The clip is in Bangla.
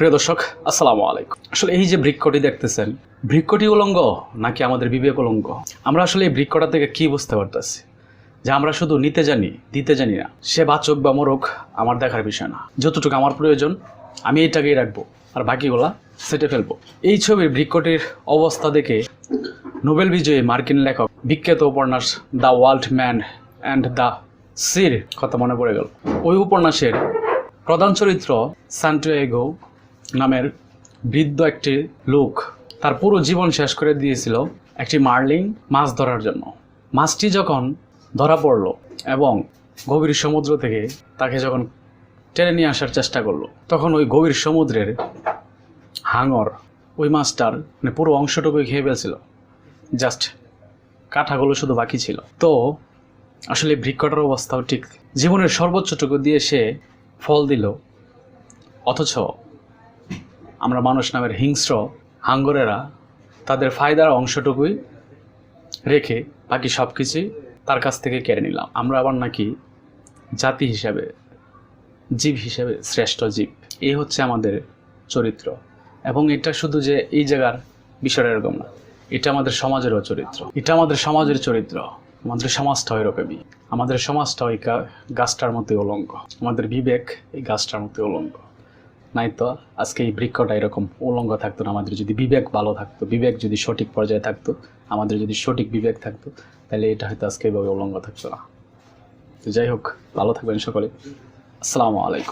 প্রিয় দর্শক, আসসালামু আলাইকুম। আসলে এই যে বৃক্ষটি দেখতেছেন, বৃক্ষটি উলঙ্গ নাকি আমাদের বিবেক উলঙ্গ? আমরা আসলে এই বৃক্ষটা থেকে কি বুঝতে পারতেছি? যে আমরা শুধু নিতে জানি, দিতে জানি না। সে বাচক বা মোরক আমার দেখার বিষয় না। যতটুকু আমার প্রয়োজন, আমি এইটাকেই রাখব আর বাকিগুলা সেটে ফেলব। এই ছবির বৃক্ষটির অবস্থা দেখে নোবেল বিজয়ী মার্কিন লেখক, বিখ্যাত উপন্যাস the world man and the সির কথা মনে পড়ে গেল। ওই উপন্যাসের প্রধান চরিত্র সান্টিয়াগো নামের বৃদ্ধ একটি লোক তার পুরো জীবন শেষ করে দিয়েছিল একটি মার্লিং মাছ ধরার জন্য। মাছটি যখন ধরা পড়ল এবং গভীর সমুদ্র থেকে তাকে যখন টেনে নিয়ে আসার চেষ্টা করল, তখন ওই গভীর সমুদ্রের হাঙর ওই মাছটার মানে পুরো অংশটুকুই খেয়ে ফেলছিল। জাস্ট কাঁঠাগুলো শুধু বাকি ছিল। তো আসলে বৃক্ষটার অবস্থাও ঠিক। জীবনের সর্বোচ্চটুকু দিয়ে সে ফল দিল, অথচ আমরা মানুষ নামের হিংস্র হাঙ্গরেরা তাদের ফায়দার অংশটুকুই রেখে বাকি সব কিছুই তার কাছ থেকে কেড়ে নিলাম। আমরা আবার নাকি জাতি হিসাবে, জীব হিসাবে শ্রেষ্ঠ জীব। এই হচ্ছে আমাদের চরিত্র। এবং এটা শুধু যে এই জায়গার বিষয়টা এরকম না, এটা আমাদের সমাজেরও চরিত্র। এটা আমাদের সমাজের চরিত্র। আমাদের সমাজটা এরকমই আমাদের সমাজটা ওই গাছটার মতোই উলঙ্গ আমাদের বিবেক এই গাছটার মতোই উলঙ্গ নাই তো? আজকে এই বৃক্ষটা এরকম উলঙ্গ থাকতো না, আমাদের যদি বিবেক ভালো থাকতো, বিবেক যদি সঠিক পর্যায়ে থাকতো, আমাদের যদি সঠিক বিবেক থাকতো, তাহলে এটা হয়তো আজকে এইভাবে উলঙ্গ থাকতো না। তো যাই হোক, ভালো থাকবেন সকলে। আসসালামু আলাইকুম।